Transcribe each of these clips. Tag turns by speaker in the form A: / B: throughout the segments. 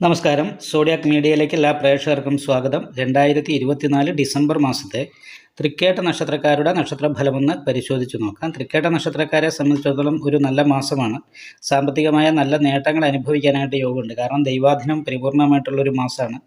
A: നമസ്കാരം. സോഡിയാക് മീഡിയയിലേക്ക് എല്ലാ പ്രേക്ഷകർക്കും സ്വാഗതം. രണ്ടായിരത്തി ഇരുപത്തിനാല് ഡിസംബർ മാസത്തെ തൃക്കേട്ട നക്ഷത്രക്കാരുടെ നക്ഷത്ര ഫലമെന്ന് പരിശോധിച്ചു നോക്കാം. തൃക്കേട്ട നക്ഷത്രക്കാരെ സംബന്ധിച്ചിടത്തോളം ഒരു നല്ല മാസമാണ്. സാമ്പത്തികമായ നല്ല നേട്ടങ്ങൾ അനുഭവിക്കാനായിട്ട് യോഗമുണ്ട്. കാരണം ദൈവാധീനം പരിപൂർണമായിട്ടുള്ളൊരു മാസമാണ്.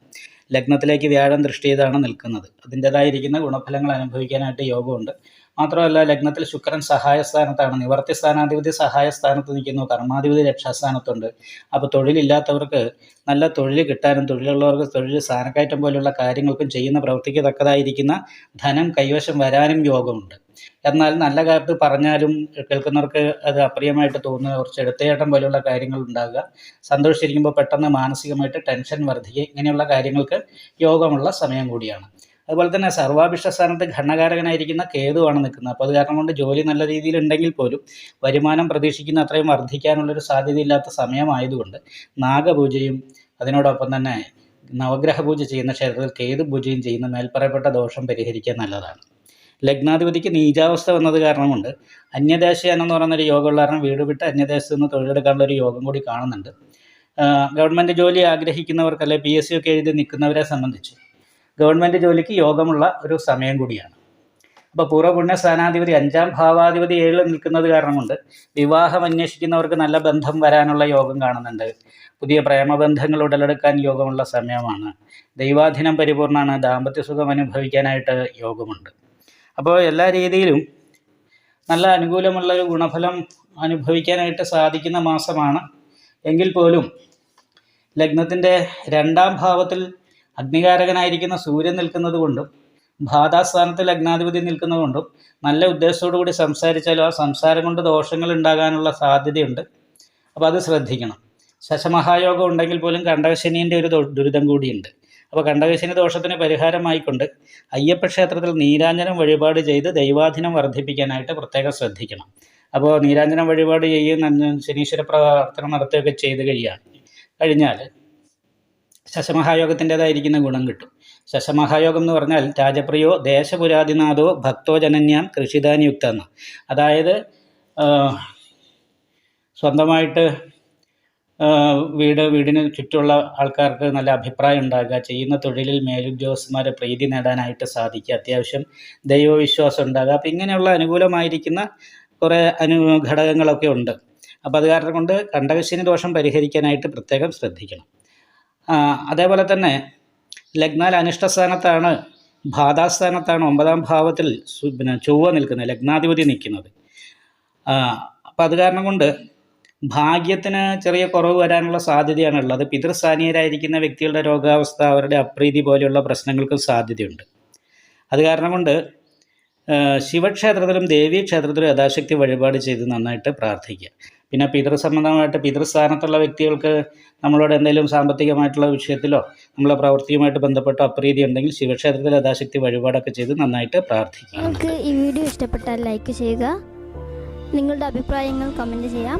A: ലഗ്നത്തിലേക്ക് വ്യാഴം ദൃഷ്ടി ചെയ്താണ് നിൽക്കുന്നത്. അതിന്റെതായിരിക്കുന്ന ഗുണഫലങ്ങൾ അനുഭവിക്കാനായിട്ട് യോഗമുണ്ട്. മാത്രമല്ല ലഗ്നത്തിൽ ശുക്രൻ സഹായ സ്ഥാനത്താണ് നിവർത്തി സ്ഥാനാധിപതി സഹായ സ്ഥാനത്ത് നിൽക്കുന്നു. കർമാധിപതി രക്ഷാസ്ഥാനത്തുണ്ട്. അപ്പോൾ തൊഴിലില്ലാത്തവർക്ക് നല്ല തൊഴിൽ കിട്ടാനും തൊഴിലുള്ളവർക്ക് തൊഴിൽ സ്ഥാനക്കയറ്റം പോലുള്ള കാര്യങ്ങൾക്കും ചെയ്യുന്ന പ്രവൃത്തിക്ക് തക്കതായിരിക്കുന്ന ധനം കൈവശം വരാനും യോഗമുണ്ട്. എന്നാൽ നല്ല കാര്യത്തിൽ പറഞ്ഞാലും കേൾക്കുന്നവർക്ക് അത് അപ്രിയമായിട്ട് തോന്നുക. കുറച്ച് എടുത്തേട്ടം പോലുള്ള കാര്യങ്ങൾ ഉണ്ടാകുക. സന്തോഷിച്ചിരിക്കുമ്പോൾ പെട്ടെന്ന് മാനസികമായിട്ട് ടെൻഷൻ വർദ്ധിക്കുക. ഇങ്ങനെയുള്ള കാര്യങ്ങൾക്ക് യോഗമുള്ള സമയം കൂടിയാണ്. അതുപോലെ തന്നെ സർവാഭിഷ്ട സ്ഥാനത്ത് ഘടനകാരകനായിരിക്കുന്ന കേതുവാണ് നിൽക്കുന്നത്. അപ്പോൾ അത് കാരണം കൊണ്ട് ജോലി നല്ല രീതിയിൽ ഉണ്ടെങ്കിൽ പോലും വരുമാനം പ്രതീക്ഷിക്കുന്ന അത്രയും വർദ്ധിക്കാനുള്ളൊരു സാധ്യതയില്ലാത്ത സമയമായതുകൊണ്ട് നാഗപൂജയും അതിനോടൊപ്പം തന്നെ നവഗ്രഹ പൂജ ചെയ്യുന്ന ക്ഷേത്രത്തിൽ കേതു പൂജയും ചെയ്യുന്ന മേൽപ്പറയപ്പെട്ട ദോഷം പരിഹരിക്കാൻ നല്ലതാണ്. ലഗ്നാധിപതിക്ക് നീചാവസ്ഥ വന്നത് കാരണം കൊണ്ട് അന്യദേശീയനം എന്ന് പറയുന്നൊരു യോഗമുള്ള കാരണം വീട് വിട്ട് അന്യദേശത്ത് നിന്ന് തൊഴിലെടുക്കാനുള്ള ഒരു യോഗം കൂടി കാണുന്നുണ്ട്. ഗവൺമെന്റ് ജോലി ആഗ്രഹിക്കുന്നവർക്ക് അല്ലെ പി എസ് സി ഒക്കെ എഴുതി നിൽക്കുന്നവരെ സംബന്ധിച്ച് ഗവൺമെന്റ് ജോലിക്ക് യോഗമുള്ള ഒരു സമയം കൂടിയാണ്. അപ്പോൾ പൂർവപുണ്യ സ്ഥാനാധിപതി അഞ്ചാം ഭാവാധിപതി ഏഴിൽ നിൽക്കുന്നത് കാരണം കൊണ്ട് വിവാഹം അന്വേഷിക്കുന്നവർക്ക് നല്ല ബന്ധം വരാനുള്ള യോഗം കാണുന്നുണ്ട്. പുതിയ പ്രേമബന്ധങ്ങൾ ഉടലെടുക്കാൻ യോഗമുള്ള സമയമാണ്. ദൈവാധീനം പരിപൂർണമാണ്. ദാമ്പത്യ സുഖം അനുഭവിക്കാനായിട്ട് യോഗമുണ്ട്. അപ്പോൾ എല്ലാ രീതിയിലും നല്ല അനുകൂലമുള്ള ഒരു ഗുണഫലം അനുഭവിക്കാനായിട്ട് സാധിക്കുന്ന മാസമാണ്. എങ്കിൽ പോലും ലഗ്നത്തിന്റെ രണ്ടാം ഭാവത്തിൽ അഗ്നികാരകനായിരിക്കുന്ന സൂര്യൻ നിൽക്കുന്നത് കൊണ്ടും ബാധാസ്ഥാനത്ത് ലഗ്നാധിപതി നിൽക്കുന്നത് കൊണ്ടും നല്ല ഉദ്ദേശത്തോടു കൂടി സംസാരിച്ചാലും ആ സംസാരം കൊണ്ട് ദോഷങ്ങൾ ഉണ്ടാകാനുള്ള സാധ്യതയുണ്ട്. അപ്പോൾ അത് ശ്രദ്ധിക്കണം. ശശമഹായോഗം ഉണ്ടെങ്കിൽ പോലും കണ്ടകശനീന്റെ ഒരു ദുരിതം കൂടിയുണ്ട്. അപ്പോൾ കണ്ടകശനി ദോഷത്തിന് പരിഹാരമായിക്കൊണ്ട് അയ്യപ്പ ക്ഷേത്രത്തിൽ നീരാഞ്ജനം വഴിപാട് ചെയ്ത് ദൈവാധീനം വർദ്ധിപ്പിക്കാനായിട്ട് പ്രത്യേകം ശ്രദ്ധിക്കണം. അപ്പോൾ നീരാഞ്ജനം വഴിപാട് ചെയ്യുന്ന ശനീശ്വര പ്രവർത്തനം നടത്തുകയൊക്കെ ചെയ്ത് കഴിയാണ്. കഴിഞ്ഞാൽ ശശമഹായോഗത്തിന്റെതായിരിക്കുന്ന ഗുണം കിട്ടും. ശശമഹായോഗം എന്ന് പറഞ്ഞാൽ രാജപ്രിയോ ദേശപുരാതിനാഥോ ഭക്തോ ജനന്യാം കൃഷിധാനിയുക്ത എന്ന്. അതായത് സ്വന്തമായിട്ട് വീട് വീടിന് ചുറ്റുമുള്ള ആൾക്കാർക്ക് നല്ല അഭിപ്രായം ഉണ്ടാകുക ചെയ്യുന്ന തൊഴിലിൽ മേലുദ്യോഗസ്ഥന്മാരെ പ്രീതി നേടാനായിട്ട് സാധിക്കുക അത്യാവശ്യം ദൈവവിശ്വാസം ഉണ്ടാകുക. അപ്പം ഇങ്ങനെയുള്ള അനുകൂലമായിരിക്കുന്ന കുറേ അനു ഘടകങ്ങളൊക്കെ ഉണ്ട്. അപ്പോൾ അത് കാരണം കൊണ്ട് കണ്ടകശിനി ദോഷം പരിഹരിക്കാനായിട്ട് പ്രത്യേകം ശ്രദ്ധിക്കണം. അതേപോലെ തന്നെ ലഗ്നാൽ അനിഷ്ടസ്ഥാനത്താണ് ഭാതാസ്ഥാനത്താണ് ഒമ്പതാം ഭാവത്തിൽ പിന്നെ ചൊവ്വ നിൽക്കുന്നത് ലഗ്നാധിപതി നിൽക്കുന്നത്. അപ്പം അത് കാരണം കൊണ്ട് ഭാഗ്യത്തിന് ചെറിയ കുറവ് വരാനുള്ള സാധ്യതയാണുള്ളത്. പിതൃസ്ഥാനീയരായിരിക്കുന്ന വ്യക്തികളുടെ രോഗാവസ്ഥ അവരുടെ അപ്രീതി പോലെയുള്ള പ്രശ്നങ്ങൾക്കും സാധ്യതയുണ്ട്. അത് കാരണം കൊണ്ട് ശിവക്ഷേത്രത്തിലും ദേവീക്ഷേത്രത്തിലും യഥാശക്തി വഴിപാട് ചെയ്ത് നന്നായിട്ട് പ്രാർത്ഥിക്കുക. പിന്നെ പിതൃസംബന്ധമായിട്ട് പിതൃസ്ഥാനത്തുള്ള വ്യക്തികൾക്ക് നമ്മളോട് എന്തെങ്കിലും സാമ്പത്തികമായിട്ടുള്ള വിഷയത്തിലോ നമ്മളെ പ്രവൃത്തിയുമായിട്ട് ബന്ധപ്പെട്ട അപ്രീതി ഉണ്ടെങ്കിൽ ശിവക്ഷേത്രത്തിൽ യഥാശക്തി വഴിപാടൊക്കെ ചെയ്ത് നന്നായിട്ട് പ്രാർത്ഥിക്കുക.
B: നിങ്ങൾക്ക് ഈ വീഡിയോ ഇഷ്ടപ്പെട്ടാൽ ലൈക്ക് ചെയ്യുക. നിങ്ങളുടെ അഭിപ്രായങ്ങൾ കമന്റ് ചെയ്യാം.